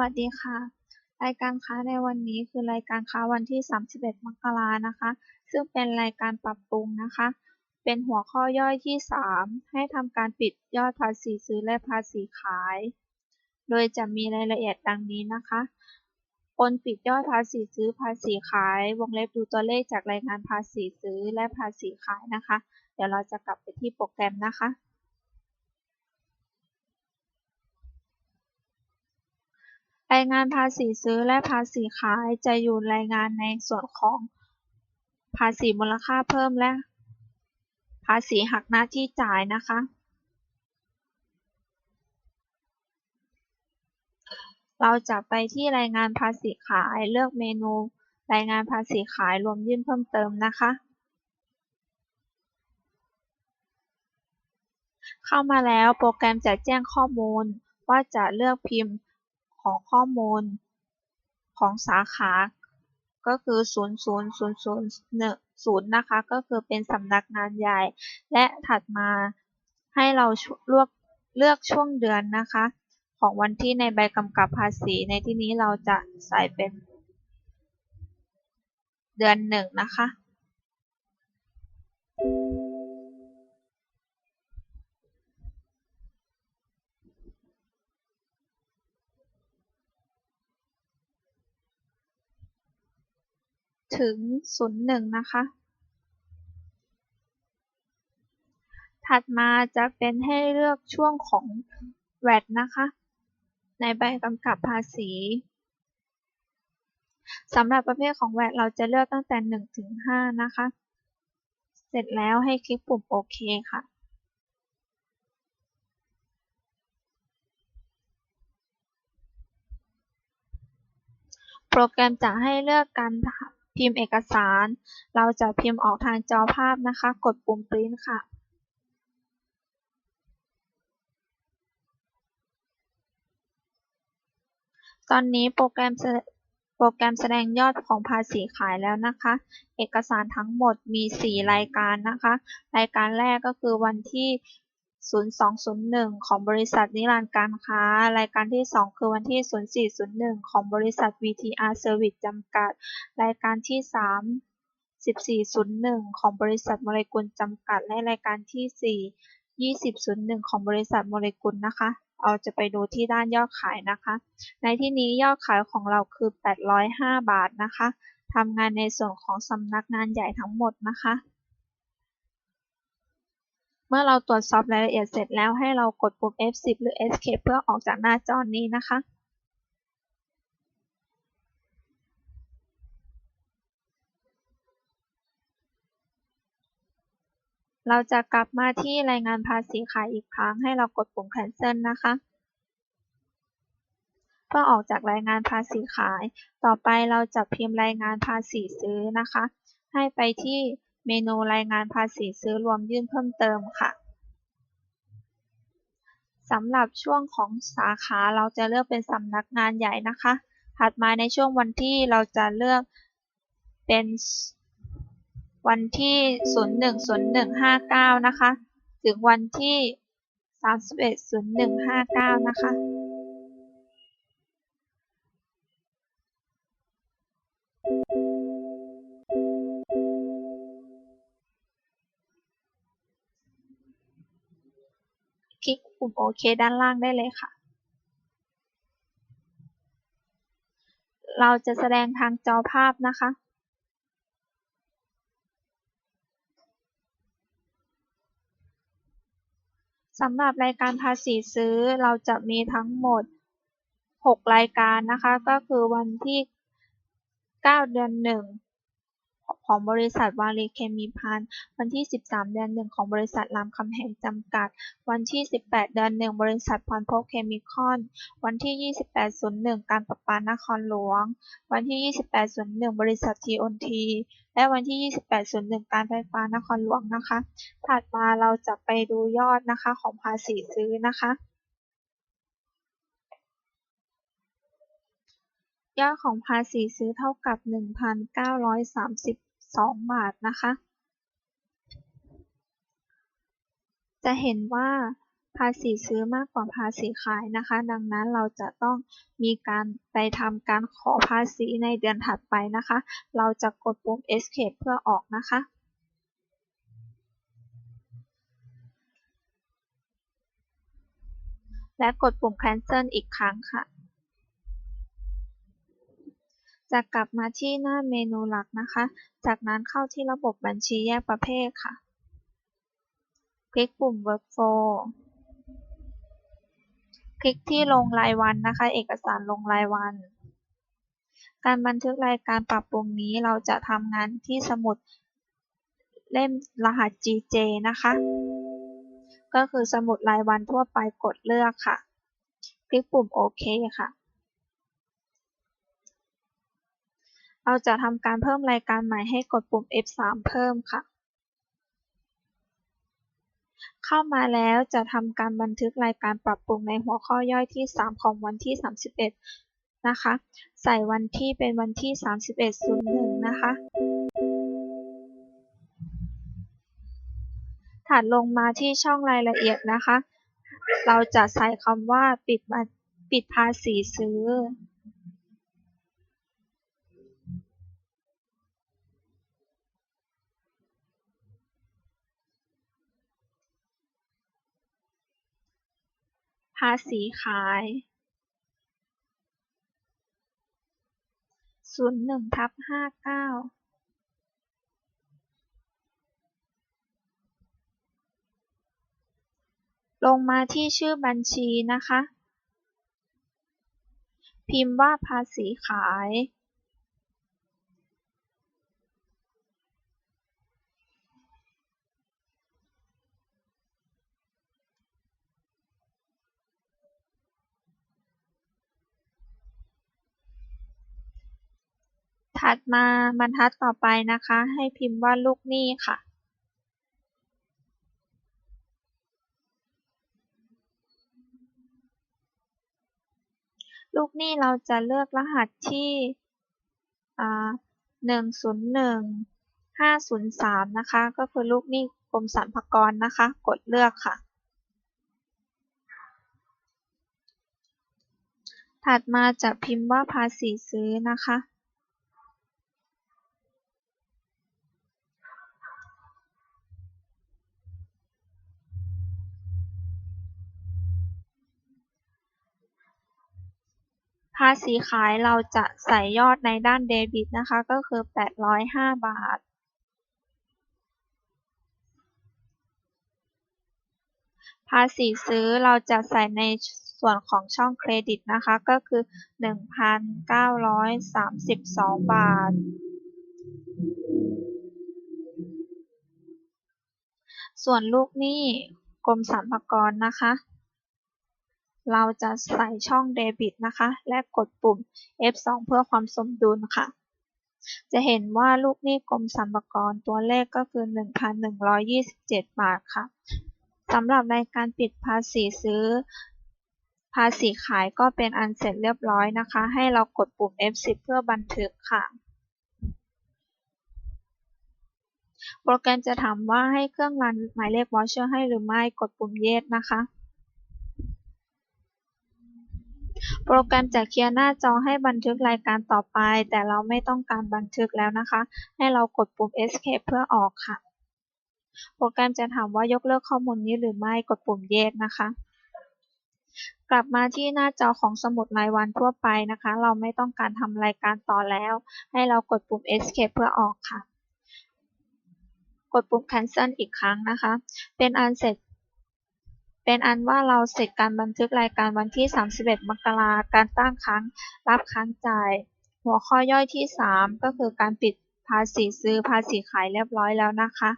วัสดีค่ะ รายการค้าในวันนี้คือรายการค้าวันที่ 31 มกรานะคะ ซึ่งเป็นรายการปรับปรุงนะคะ เป็นหัวข้อย่อยที่ 3 ให้ทำการปิดยอดภาษีซื้อและภาษีขาย โดยจะมีรายละเอียดดังนี้นะคะคนปิดยอดภาษีซื้อภาษีขาย วงเล็บดูตัวเลขจากรายงานภาษีซื้อและภาษีขายนะคะ เดี๋ยวเราจะกลับไปที่โปรแกรมนะคะ รายงานภาษีซื้อและภาษีขายจะอยู่รายงานในส่วนของภาษีมูลค่าเพิ่มและภาษีหักหน้าที่จ่ายนะคะ เราจะไปที่รายงานภาษีขายเลือกเมนู รายงานภาษีขายรวมยื่นเพิ่มเติมนะคะ เข้ามาแล้วโปรแกรมจะแจ้งข้อมูลว่าจะเลือกพิมพ์ ของข้อมูลของสาขา ก็คือ 00010นะคะ ก็คือเป็นสำนักงานใหญ่ และถัดมาให้เราเลือกเลือกช่วงเดือนนะคะ ของวันที่ในใบกำกับภาษีในที่นี้เราจะใส่เป็นเดือนหนึ่งนะคะ ถึง 01 นะคะ ถัดมาจะเป็นให้เลือกช่วงของ VAT นะคะ ในใบกำกับภาษีสำหรับประเภทของ VAT เราจะเลือกตั้งแต่ 1 ถึง 5 นะคะ เสร็จแล้วให้คลิกปุ่มโอเคค่ะโปรแกรมจะให้เลือกการ พิมพ์เอกสาร เราจะพิมพ์ออกทางจอภาพนะคะ กดปุ่ม Print ค่ะตอนนี้โปรแกรมโปรแกรมแสดงยอดของภาษีขายแล้วนะคะ เอกสารทั้งหมดมี 4 รายการนะคะ รายการแรกก็คือวันที่ 0201 ของบริษัทนิรันดร์การค้า รายการที่ 2 คือวันที่ 0401 ของบริษัท VTR Service จำกัด รายการที่ 3 1401 ของบริษัทโมเลกุลจำกัด และรายการที่ 4 2001 ของบริษัทโมเลกุลนะคะ เราจะไปดูที่ด้านยอดขายนะคะ ในที่นี้ยอดขายของเราคือ 805 บาทนะคะ ทำงานในส่วนของสำนักงานใหญ่ทั้งหมดนะคะ มื่อเราตรวจสอบรายละเอียดเสร็จแล้วให้เรากดปุ่ม F10 หรือ Escape เพื่อออกจากหน้าจอนี้นะคะเราจะกลับมาที่รายงานภาษีขายอีกครั้งให้เรากดปุ่ม Cancel นะคะ เพื่อออกจากรายงานภาษีขาย ต่อไปเราจะพิมพ์รายงานภาษีซื้อนะคะ ให้ไปที่ เมนูรายงานภาษีซื้อรวมยื่นเพิ่มเติมค่ะสำหรับช่วงของสาขาเราจะเลือกเป็นสำนักงานใหญ่นะคะ ถัดมาในช่วงวันที่เราจะเลือกเป็นวันที่ 010159 นะคะ ถึงวันที่ 310159 นะคะ คลิกปุ่มโอเคด้านล่างได้เลยค่ะ เราจะแสดงทางจอภาพนะคะ สำหรับรายการภาษีซื้อเราจะมีทั้งหมด 6 รายการนะคะ ก็คือวันที่ 9 เดือน 1 ของบริษัทวารีเคมีพันวันที่ 13 เดือน1ของบริษัทรามคำแหงจำกัด วันที่ 18 เดือน1บริษัทพรภพเคมีคอน วันที่ 2801 การประปานครหลวง วันที่ 2801 บริษัททีโอนทีและวันที่ 2801 การไฟฟ้านครหลวงนะคะ ถัดมาเราจะไปดูยอดนะคะของภาษีซื้อนะคะยอดของภาษีซื้อเท่ากับ 1,930 2 บาทนะคะ จะเห็นว่าภาษีซื้อมากกว่าภาษีขายนะคะ ดังนั้นเราจะต้องมีการไปทำการขอภาษีในเดือนถัดไปนะคะ เราจะกดปุ่ม escape เพื่อออกนะคะ และกดปุ่ม cancel อีกครั้งค่ะ จะกลับมาที่หน้าเมนูหลักนะคะ จากนั้นเข้าที่ระบบบัญชีแยกประเภทค่ะ คลิกปุ่ม workflow คลิกที่ลงรายวันนะคะ เอกสารลงรายวัน การบันทึกรายการปรับปรุงนี้เราจะทำงานที่สมุดเล่มรหัส GJ นะคะ ก็คือสมุดรายวันทั่วไปกดเลือกค่ะ คลิกปุ่มโอเคค่ะ เราจะทำการเพิ่มรายการใหม่ให้กดปุ่ม F3 เพิ่มค่ะ เข้ามาแล้วจะทำการบันทึกรายการปรับปรุงในหัวข้อย่อยที่ 3 ของวันที่ 31 นะคะ ใส่วันที่เป็นวันที่ 31.01 นะคะ ถัดลงมาที่ช่องรายละเอียดนะคะ เราจะใส่คำว่าปิดปิดภาษีซื้อ ภาษีขาย01ทับ59ลงมาที่ชื่อบัญชีนะคะ พิมพ์ว่าภาษีขาย ถัดมาบรรทัดต่อไปนะคะ ให้พิมพ์ว่าลูกหนี้ค่ะ ลูกหนี้เราจะเลือกรหัสที่101 503นะคะ ก็คือลูกหนี้กรมสรรพากรนะคะ กดเลือกค่ะ ถัดมาจะพิมพ์ว่าภาษีซื้อนะคะ ภาษีขายเราจะใส่ยอดในด้านเดบิตนะคะ ก็คือ 805 บาท ภาษีซื้อเราจะใส่ในส่วนของช่องเครดิตนะคะ ก็คือ 1,932 บาท ส่วนลูกหนี้กรมสรรพากรนะคะ เราจะใส่ช่องเดบิตนะคะ และกดปุ่ม F2 เพื่อความสมดุลค่ะ จะเห็นว่าลูกหนี้กรมสรรพากรตัวเลขก็คือ 1,127 บาทค่ะสำหรับในการปิดภาษีซื้อ ภาษีขายก็เป็นอันเสร็จเรียบร้อยนะคะ ให้เรากดปุ่ม F10 เพื่อบันทึกค่ะโปรแกรมจะถามว่าให้เครื่องรันหมายเลขวอชเชอร์ให้หรือไม่กดปุ่ม Yes นะคะ โปรแกรมจะเคลียร์หน้าจอให้บันทึกรายการต่อไป แต่เราไม่ต้องการบันทึกแล้วนะคะ ให้เรากดปุ่ม Escape เพื่อออกค่ะ โปรแกรมจะถามว่ายกเลิกข้อมูลนี้หรือไม่ กดปุ่ม Yes นะคะ กลับมาที่หน้าจอของสมุดรายวันทั่วไปนะคะ เราไม่ต้องการทำรายการต่อแล้ว ให้เรากดปุ่ม Escape เพื่อออกค่ะ กดปุ่ม Cancel อีกครั้งนะคะ เป็นอันเสร็จ เป็นอันว่าเราเสร็จการบันทึกรายการวันที่ 31 มกราการตั้งค้างรับค้างจ่าย หัวข้อย่อยที่ 3 ก็คือการปิดภาษีซื้อภาษีขายเรียบร้อยแล้วนะคะ